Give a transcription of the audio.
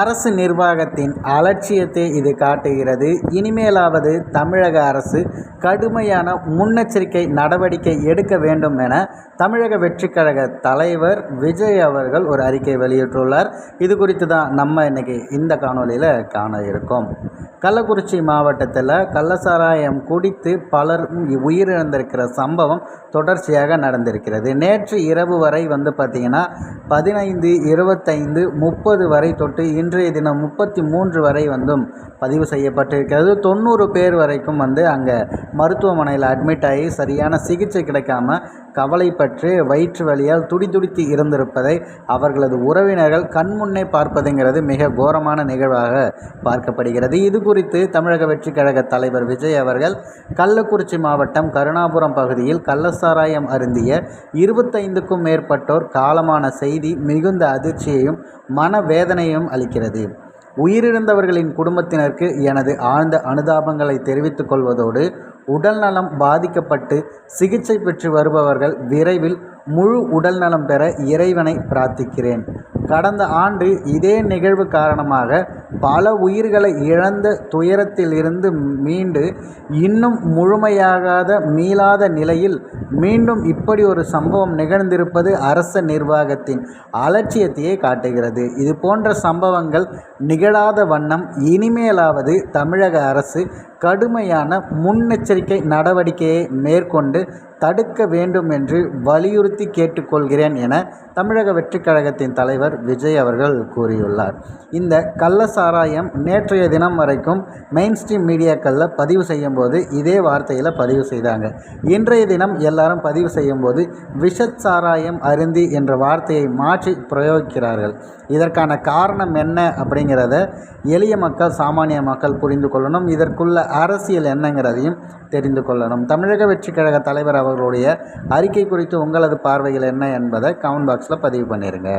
அரசு நிர்வாகத்தின் அலட்சியத்தை இது காட்டுகிறது. இனிமேலாவது தமிழக அரசு கடுமையான முன்னெச்சரிக்கை நடவடிக்கை எடுக்க வேண்டும் என தமிழக வெற்றிக் கழக தலைவர் விஜய் அவர்கள் ஒரு அறிக்கை வெளியிட்டுள்ளார். இது குறித்து தான் நம்ம இன்னைக்கு இந்த காணொளியில் காண இருக்கோம். கள்ளக்குறிச்சி மாவட்டத்தில் கள்ளசாராயம் குடித்து பலர் உயிரிழந்திருக்கிற சம்பவம் தொடர்ச்சியாக நடந்திருக்கிறது. நேற்று இரவு வரை வந்து பார்த்திங்கன்னா பதினைந்து இருபத்தைந்து முப்பது வரை தொட்டு இன்றைய தினம் முப்பத்தி மூன்று வரை வந்தும் பதிவு செய்யப்பட்டிருக்கிறது. தொண்ணூறு பேர் வரைக்கும் வந்து அங்கே மருத்துவமனையில் அட்மிட் ஆகி சரியான சிகிச்சை கிடைக்காம கவலைப்பற்று வயிற்று வழியால் துடிதுடித்து இருந்திருப்பதை அவர்களது உறவினர்கள் கண்முன்னே பார்ப்பதுங்கிறது மிக கோரமான நிகழ்வாக பார்க்கப்படுகிறது. இது குறித்து தமிழக வெற்றிக் கழக தலைவர் விஜய் அவர்கள் கள்ளக்குறிச்சி மாவட்டம் கருணாபுரம் பகுதியில் கள்ளசாராயம் அருந்திய இருபத்தைந்துக்கும் மேற்பட்டோர் காலமான செய்தி மிகுந்த அதிர்ச்சியையும் மனவேதனையும் அளிக்கிறது. உயிரிழந்தவர்களின் குடும்பத்தினருக்கு எனது ஆழ்ந்த அனுதாபங்களை தெரிவித்துக் கொள்வதோடு உடல்நலம் பாதிக்கப்பட்டு சிகிச்சை பெற்று வருபவர்கள் விரைவில் முழு உடல்நலம் பெற இறைவனை பிரார்த்திக்கிறேன். கடந்த ஆண்டு இதே நிகழ்வு காரணமாக பல உயிர்களை இழந்த துயரத்திலிருந்து மீண்டு இன்னும் முழுமையாகாத மீளாத நிலையில் மீண்டும் இப்படி ஒரு சம்பவம் நிகழ்ந்திருப்பது அரச நிர்வாகத்தின் அலட்சியத்தையே காட்டுகிறது. இது போன்ற சம்பவங்கள் நிகழாத வண்ணம் இனிமேலாவது தமிழக அரசு கடுமையான முன்னெச்சரிக்கை நடவடிக்கையை மேற்கொண்டு தடுக்க வேண்டும் என்று வலியுறுத்தி கேட்டுக்கொள்கிறேன் என தமிழக வெற்றிக் கழகத்தின் தலைவர் விஜய் அவர்கள் கூறியுள்ளார். இந்த கள்ள சாராயம் நேற்றைய தினம் வரைக்கும் மெயின் ஸ்ட்ரீம் மீடியாக்களில் பதிவு செய்யும்போது இதே வார்த்தையில் பதிவு செய்தாங்க. இன்றைய தினம் எல்லாரும் பதிவு செய்யும்போது விஷத் சாராயம் அருந்தி என்ற வார்த்தையை மாற்றி பிரயோகிக்கிறார்கள். இதற்கான காரணம் என்ன அப்படிங்கிறத எளிய மக்கள் சாமானிய மக்கள் புரிந்து கொள்ளணும். இதற்குள்ள அரசியல் என்னங்கிறதையும் தெரிந்து கொள்ளணும். தமிழக வெற்றி கழக தலைவர் அவர்களுடைய அறிக்கை குறித்து உங்களது பார்வைகள் என்ன என்பதை கமெண்ட் பாக்ஸில் பதிவு பண்ணிடுங்க